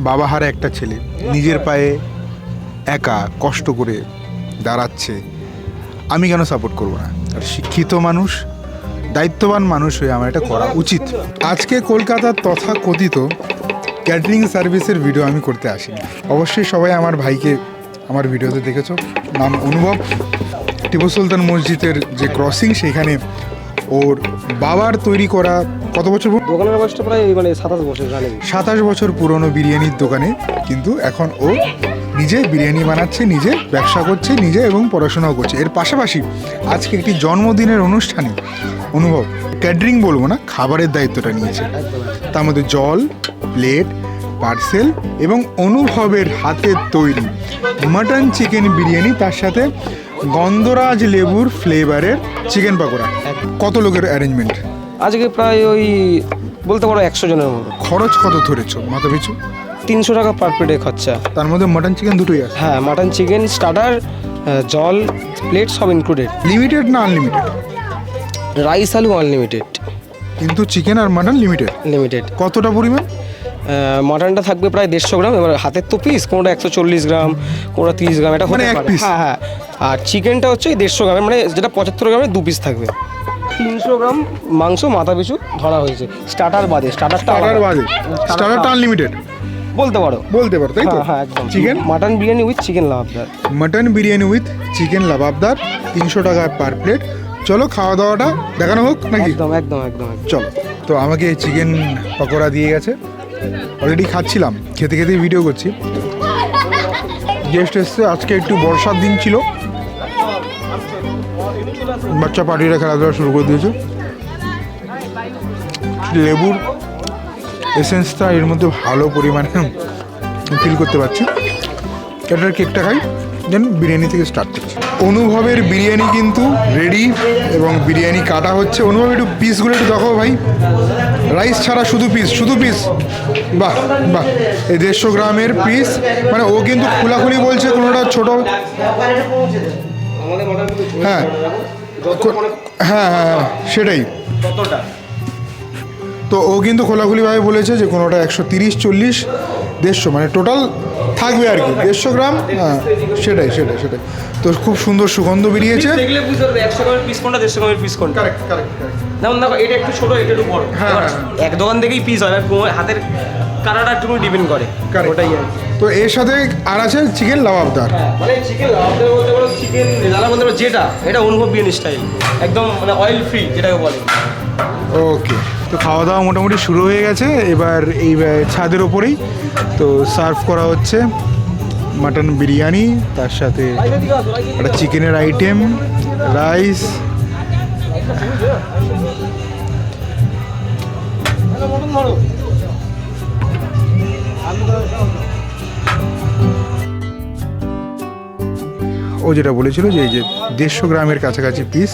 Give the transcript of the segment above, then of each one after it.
বাবা হারা একটা ছেলে। নিজের পায়ে একা কষ্ট করে দাঁড়াচ্ছে। আমি কেন সাপোর্ট করব না? আর শিক্ষিত মানুষ, দায়িত্ববান মানুষ হয়ে আমার এটা করা উচিত। আজকে কলকাতার তথা কথিত ক্যাটারিং সার্ভিসের ভিডিও আমি করতে আসি অবশ্যই সবাই আমার ভাইকে আমার ভিডিওতে দেখেছ। নাম অনুভব। টিপু সুলতান মসজিদের যে ক্রসিং সেখানে ওর বাবার তৈরি করা কত বছর দোকানের বয়সটা প্রায় মানে সাতাশ বছর জানেন সাতাশ বছর পুরনো বিরিয়ানির দোকানে কিন্তু এখন ও নিজে বিরিয়ানি বানাচ্ছে নিজে ব্যবসা করছে নিজে এবং পড়াশোনাও করছে। এর পাশাপাশি আজকে একটি জন্মদিনের অনুষ্ঠানে অনুভব ক্যাটারিং বলব না খাবারের দায়িত্বটা নিয়েছে। তার মধ্যে জল প্লেট পার্সেল এবং অনুভবের হাতের তৈরি মাটন চিকেন বিরিয়ানি তার সাথে গন্ধরাজ লেবুর ফ্লেভারের চিকেন পাকোড়া। কত লোকের অ্যারেঞ্জমেন্ট আজকে প্রায় ওই বলতে পারো একশো জনের মতো। খরচ কত ধরেছো মাথা পিছু তিনশো টাকা পার প্লেটে খরচা। তার মধ্যে মাটন চিকেন দুটোই আছে? হ্যাঁ মাটন চিকেন স্টার্টার জল প্লেট সব ইনক্লুডেড লিমিটেড না আনলিমিটেড রাইস আলু আনলিমিটেড কিন্তু চিকেন আর মাটন লিমিটেড লিমিটেড কতটা পরিমাণ? মাটনটা থাকবে প্রায় দেড়শো গ্রাম এবার হাতের তো পিস কোনোটা একশো চল্লিশ গ্রাম কোনোটা তিরিশ গ্রাম এটা মানে হতে পারে। হ্যাঁ হ্যাঁ। আর চিকেনটা হচ্ছে দেড়শো গ্রামের মানে যেটা পঁচাত্তর গ্রামের দু পিস থাকবে। তিনশো গ্রাম মাংস মাথা পিছু ধরা হয়েছে। স্টার্টার বাদে স্টার্টারটা স্টার্টার বাদে। স্টার্টারটা আনলিমিটেড বলতে পারো। বলতে পারো তাই তো? হ্যাঁ হ্যাঁ একদম। Chicken mutton biryani with chicken lababdar mutton biryani with chicken lababdar তিনশো টাকা পার প্লেট চলো খাওয়া দাওয়াটা দেখানো হোক নাকি? একদম একদম একদম একদম। চলো। তো আমাকে চিকেন পকোড়া দিয়ে গেছে। অলরেডি খাচ্ছিলাম, খেতে খেতে ভিডিও করছি। গেস্ট এসছে, আজকে একটু বর্ষার দিন ছিল। বাচ্চা পার্টিরা খেলাধুলা শুরু করে দিয়েছে। লেবুর এসেন্সটা এর মধ্যে ভালো পরিমাণে ফিল করতে পারছি। এটার কেকটা খাই। দেন বিরিয়ানি থেকে স্টার্ট করছি। অনুভবের বিরিয়ানি কিন্তু রেডি এবং বিরিয়ানি কাটা হচ্ছে। অনুভব একটু পিসগুলো একটু দেখো ভাই। রাইস ছাড়া শুধু পিস শুধু পিস বাহ বাহ। এই দেড়শো গ্রামের পিস মানে ও কিন্তু খোলাখুলি বলছে কোনোটা ছোট। হ্যাঁ। হ্যাঁ হ্যাঁ হ্যাঁ, সেটাই। তো ও কিন্তু খোলাখুলিভাবে বলেছে যে কোনোটা একশো তিরিশ চল্লিশ দেড়শো। মানে টোটাল থাকবে আর কি। দেড়শো গ্রাম? হ্যাঁ সেটাই সেটাই সেটাই। তো খুব সুন্দর সুগন্ধ বেরিয়েছে। দেখলে বুঝতে পারবে একশো গ্রামের পিস কোনটা দেড়শো গ্রামের পিস কোনটা। যেমন দেখো এটা একটু ছোট এটা একটু বড়। হ্যাঁ, এবার হ্যাঁ। এক দোকান থেকেই পিস হয় হাতের কারাটা একটু ডিপেন্ড করে. ওটাই আর। তো এর সাথে আর আছে চিকেন লাবাবদার মানে চিকেন বলতে পারো চিকেন বলতে পারো যেটা এটা অনুভব বিরিয়ানি স্টাইল একদম মানে অয়েল ফ্রি যেটাকে বলে। ওকে তো খাওয়া দাওয়া মোটামুটি শুরু হয়ে গেছে। এবার এই ছাদের ওপরেই তো সার্ভ করা হচ্ছে মাটন বিরিয়ানি, তার সাথে একটা চিকেনের আইটেম, রাইস। ও যেটা বলেছিল যে, এই যে দেড়শো গ্রামের কাছাকাছি পিস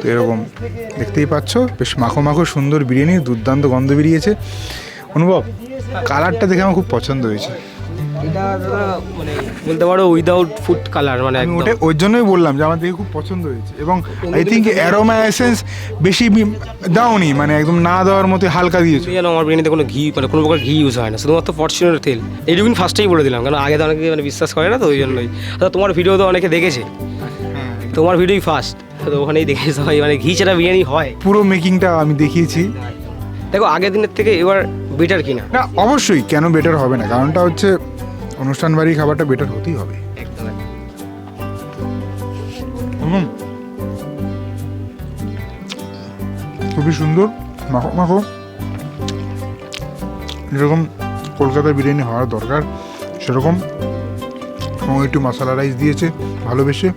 তো এরকম দেখতেই পাচ্ছ বেশ মাখো মাখো সুন্দর বিরিয়ানি দুর্দান্ত গন্ধ বেরিয়েছে। অনুভব কালারটা দেখে আমার খুব পছন্দ হয়েছে। এটা দাদা মানে বলতে পারো উইদাউট ফুড কালার মানে ওটা ওই জন্যই বললাম যে আমার দেখে খুব পছন্দ হয়েছে। এবং আই থিঙ্ক অ্যারোমা এসেন্স বেশি দাওনি মানে একদম না দেওয়ার মতো হালকা দিয়েছ। যেন আমার বিরিয়ানিতে কোনো ঘি মানে কোনো প্রকার ঘি ইউজ হয় না। শুধুমাত্র ফরচুনের তেল। এইটুকুন ফার্স্টেই বলে দিলাম কারণ আগে তো অনেকে মানে বিশ্বাস করে না তো ওই জন্যই। আচ্ছা তোমার ভিডিও তো অনেকে দেখেছে। তোমার ভিডিওই ফার্স্ট তো ওখানেই দেখে সবাই মানে ঘি ছাড়া বিরিয়ানি হয়। পুরো মেকিংটা আমি দেখিয়েছি। দেখো আগের দিনের থেকে এবার বেটার কিনা। না অবশ্যই কেন বেটার হবে না? কারণটা হচ্ছে অনুষ্ঠান বাড়ির খাবারটা বেটার হতেই হবে। একদম খুবই সুন্দর। মাখো মাখো। যেরকম কলকাতার বিরিয়ানি হওয়ার দরকার সেরকম। একটু মশলা রাইস দিয়েছে ভালোবেসে।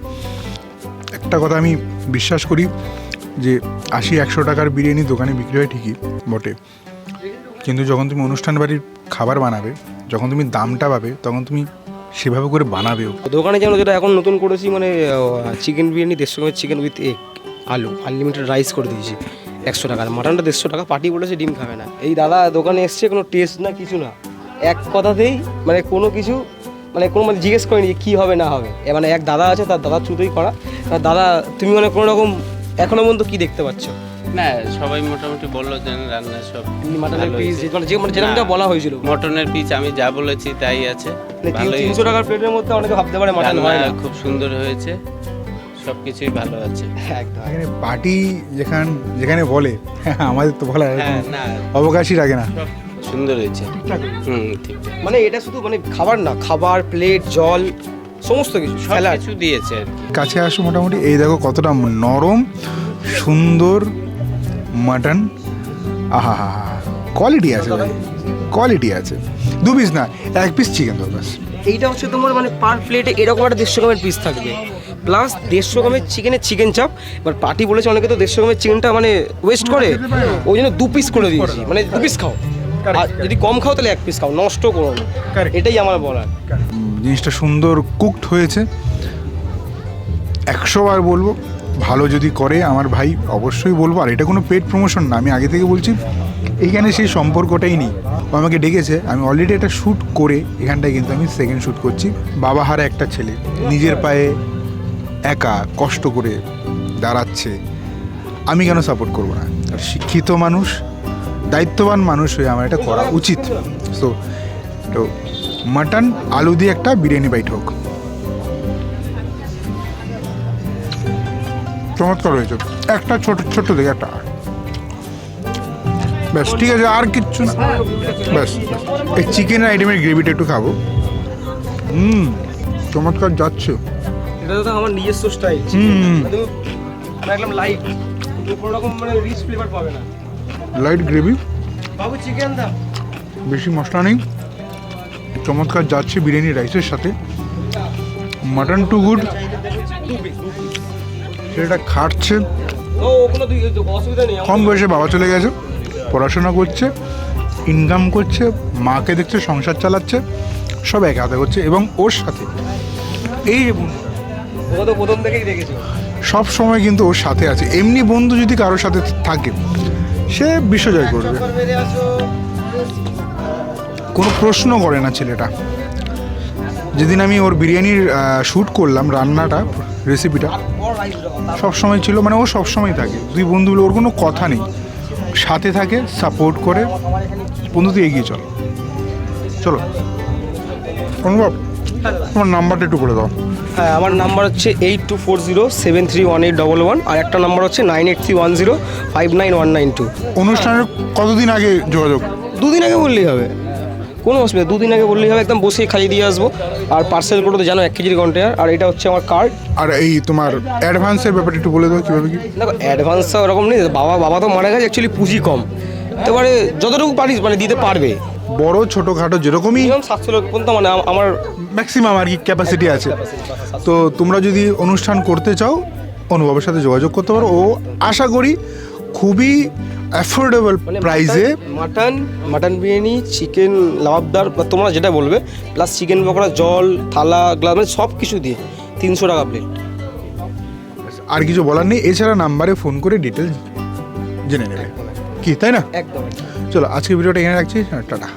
একটা কথা আমি বিশ্বাস করি যে আশি, একশো টাকার বিরিয়ানি দোকানে বিক্রি হয় ঠিকই বটে। কিন্তু যখন তুমি অনুষ্ঠান বাড়ির খাবার বানাবে, যখন তুমি দামটা পাবে, তখন তুমি সেভাবে করে বানাবেও। দোকানে যেন যেটা এখন নতুন করেছি মানে চিকেন বিরিয়ানি, দেড়শো চিকেন উইথ এগ আলু আনলিমিটেড রাইস করে দিয়েছি, একশো টাকা। মাটনটা দেড়শো টাকা, পার্টি বলেছে ডিম খাবে না। এই দাদা দোকানে এসছে, কোনো টেস্ট না, কিছু না। এক কথাতেই মানে কোনো কিছু মানে কোনো মানে জিজ্ঞেস করেনি যে কী হবে, না হবে। মানে এক দাদা আছে, তার দাদার চুতোই করা। দাদা তুমি মানে কোনো রকম এখনও পর্যন্ত কী দেখতে পাচ্ছ? না সবাই মোটামুটি বলল যে রান্না সব মাটনের পিস মানে যে মানে যেরকমটা বলা হয়েছিল। মটনের পিস আমি যা বলেছি তাই আছে। মানে তিনশো টাকার প্লেটের মধ্যে অনেকে ভাবতে পারে মাটন হয় না। খুব সুন্দর হয়েছে সব কিছুই ভালো আছে। একদম। এখানে পার্টি যেখান যেখানে বলে আমাদের তো বলার হ্যাঁ অবকাশই রাখে না। সুন্দর হয়েছে। হুম ঠিক মানে এটা শুধু মানে খাবার না খাবার প্লেট জল সমস্ত কিছু স্যালাড কিছু দিয়েছে কাছে আসো মোটামুটি এই দেখো কতটা নরম সুন্দর মাটন আহা হা হা কোয়ালিটি আছে ভাই কোয়ালিটি আছে। দু পিস না এক পিস চিকেন দাও ব্যাস। এইটা হচ্ছে তোমার মানে পার প্লেটে এরকম একটা দেড়শো গ্রামের পিস থাকবে। প্লাস দেড়শো গ্রামের চিকেনের চিকেন চাপ এবার পার্টি বলেছে অনেকে তো দেড়শো গ্রামের চিকেনটা মানে ওয়েস্ট করে। ওই জন্য দু পিস করে দিয়েছি। মানে দু পিস খাও। আর যদি কম খাও তাহলে এক পিস খাও নষ্ট করো না। এটাই আমার বলার। জিনিসটা সুন্দর কুকড হয়েছে। একশো বার বলব ভালো যদি করে আমার ভাই অবশ্যই বলব আর এটা কোনো পেড প্রমোশন না আমি আগে থেকে বলছি এইখানে সেই সম্পর্কটাই নেই। ও আমাকে ডেকেছে আমি অলরেডি একটা শ্যুট করে এখানটায় কিন্তু আমি সেকেন্ড শ্যুট করছি। বাবা হারা একটা ছেলে নিজের পায়ে একা কষ্ট করে দাঁড়াচ্ছে আমি কেন সাপোর্ট করব না? আর শিক্ষিত মানুষ দায়িত্ববান মানুষ হয়ে আমার এটা করা উচিত। সো তো মাটন আলু দিয়ে একটা বিরিয়ানি বাইট হোক। চমৎকার হয়েছে। একটা ছোট ছোট দিকে একটা। ব্যাস ঠিক আছে আর কিচ্ছু না। ব্যাস ব্যাস। এই চিকেন আইটেমের গ্রেভিটা একটু খাব। হুম চমৎকার যাচ্ছে। এটা তো আমার নিজস্ব স্টাইল হুম। একদম লাইট কোনো রকম মানে রিচ ফ্লেভার পাবে না। লাইট গ্রেভি বেশি মশলা নেই। চমৎকার যাচ্ছে বিরিয়ানি রাইসের সাথে। মাটন টু গুড সেটা খাটছে কম বয়সে বাবা চলে গেছে পড়াশোনা করছে ইনকাম করছে মাকে দেখছে সংসার চালাচ্ছে সব একা হাতে করছে এবং ওর সাথে। এই যে বন্ধু, প্রথম থেকেই দেখেছি। সব সময় কিন্তু ওর সাথে আছে। এমনি বন্ধু যদি কারোর সাথে থাকে সে বিশ্বজয় করবে। কোনো প্রশ্ন করে না ছেলেটা। যেদিন আমি ওর বিরিয়ানির শ্যুট করলাম রান্নাটা রেসিপিটা সব সময় ছিল মানে ও সব সময় থাকে। দুই বন্ধু মিলে ওর কোনো কথা নেই। সাথে থাকে সাপোর্ট করে। বন্ধু তুই এগিয়ে চল। চলো। অনুভব? তোমার নাম্বারটা একটু করে দাও। হ্যাঁ আমার নাম্বার হচ্ছে eight two four zero seven three one eight double one আর একটা নাম্বার হচ্ছে nine eight three one zero five nine one nine two. অনুষ্ঠানের কতদিন আগে যোগাযোগ? দুদিন আগে বললেই হবে। কোনো অসুবিধা দুদিন আগে বললেই হবে একদম বসে খাইয়ে দিয়ে আসব। আর পার্সেল করে তো জানো এক কেজির কন্টেনার আর এটা হচ্ছে আমার কার্ড আর এই তোমার অ্যাডভান্সের ব্যাপারটা একটু বলে দাও কীভাবে কি? দেখো অ্যাডভান্সটা ওরকম নেই বাবা বাবা তো মারা গেছে অ্যাকচুয়ালি পুঁজি কম। এবারে যতটুকু পারিস মানে দিতে পারবে। বড় ছোটোখাটো যেরকমই মিনিমাম সাতশো লোক পর্যন্ত মানে আম- আমার ম্যাক্সিমাম আর কি ক্যাপাসিটি আছে। তো তোমরা যদি অনুষ্ঠান করতে চাও অনুভবের সাথে যোগাযোগ করতে পারো। ও আশা করি খুবই অ্যাফোর্ডেবল প্রাইসে mutton mutton biryani chicken lababdar বা তোমরা যেটা বলবে প্লাস চিকেন পকোড়া জল থালা গ্লাস মানে সব কিছু দিয়ে তিনশো টাকা প্লেট আর কিছু বলার নেই এছাড়া নাম্বারে ফোন করে ডিটেলস জেনে নেবে। কি তাই না? একদম চলো আজকে ভিডিওটা এখানে রাখছি টাটা।